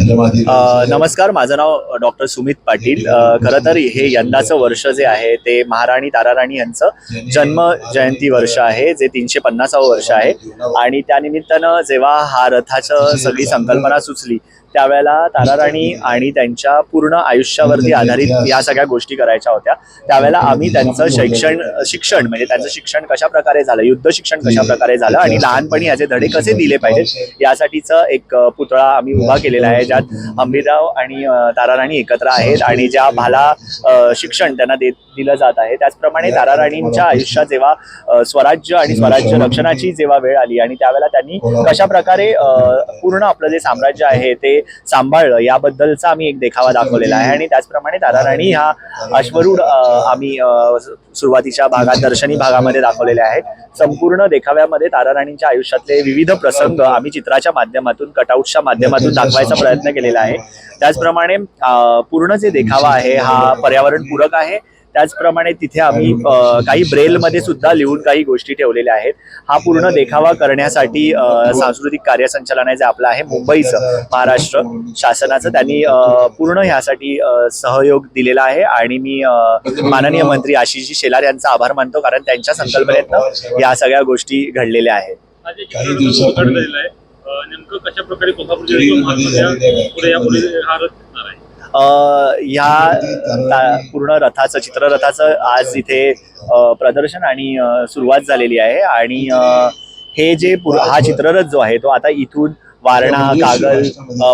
नमस्कार माझं नाव डॉक्टर सुमित पाटील. खरं तर हे यंदाचं वर्ष जे आहे ते महाराणी ताराराणी यांचं जन्म जयंती वर्ष आहे जे तीनशे पन्नासावं वर्ष आहे. आणि त्यानिमित्तानं जेव्हा हा रथाचं सगळी संकल्पना सुचली त्यावेळेला ताराराणी आणि त्यांच्या पूर्ण आयुष्यावरती आधारित या सगळ्या गोष्टी करायच्या होत्या. त्यावेळेला आम्ही त्यांचं शैक्षण शिक्षण म्हणजे त्यांचं शिक्षण कशा प्रकारे झालं युद्ध शिक्षण कशा प्रकारे झालं आणि लहानपणी याचे धडे कसे दिले पाहिजेत? यासाठीचं एक पुतळा आम्ही उभा केलेला आहे ज्यात अंबिराव आणि ताराराणी एकत्र आहेत आणि ज्या भाला शिक्षण त्यांना देत दिलं जात आहे. त्याचप्रमाणे ताराराणींच्या आयुष्यात जेव्हा स्वराज्य आणि स्वराज्य रक्षणाची जेव्हा वेळ आली आणि त्यावेळेला त्यांनी कशा प्रकारे पूर्ण आपलं जे साम्राज्य आहे ते सांभाळलं. याबद्दलचा आम्ही एक देखावा दाखवलेला आहे. आणि त्याचप्रमाणे ताराराणी हा अश्वरूढ आम्ही सुरुवातीच्या भागात दर्शनी भागामध्ये दाखवलेले आहेत. संपूर्ण देखाव्यामध्ये ताराराणींच्या आयुष्यातले विविध प्रसंग आम्ही चित्राच्या माध्यमातून कटआउटच्या माध्यमातून दाखवायचा प्रयत्न केलेला आहे. त्याचप्रमाणे पूर्ण जे देखावा आहे हा पर्यावरण पूरक आहे. त्याचप्रमाणे तिथे आम्ही काही ब्रेलमध्ये सुद्धा लिहून काही गोष्टी ठेवलेल्या आहेत. हा पूर्ण देखावा करण्यासाठी अ, सांस्कृतिक कार्यसंचालनालय जे आपलं आहे मुंबईचं महाराष्ट्र शासनाचं त्यांनी पूर्ण ह्यासाठी सहयोग दिलेला आहे. आणि मी अ, माननीय मंत्री आशिषजी शेलार यांचा आभार मानतो कारण त्यांच्या संकल्पनेतनं या सगळ्या गोष्टी घडलेल्या आहेत. हा नेमकं कशा प्रकारे कोल्हापूर ह्या पूर्ण रथाचं चित्ररथाचं आज इथे प्रदर्शन आणि सुरुवात झालेली आहे. आणि हे जे हा चित्ररथ जो आहे तो आता इथून वारणा कागल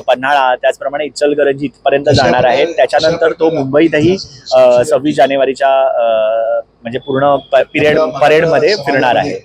पन्हाळा त्याचप्रमाणे इचलकरंजी इथपर्यंत जाणार आहे त्याच्यानंतर तो मुंबईतही सव्वीस जानेवारीच्या म्हणजे पूर्ण पिरियड परेडमध्ये फिरणार आहे.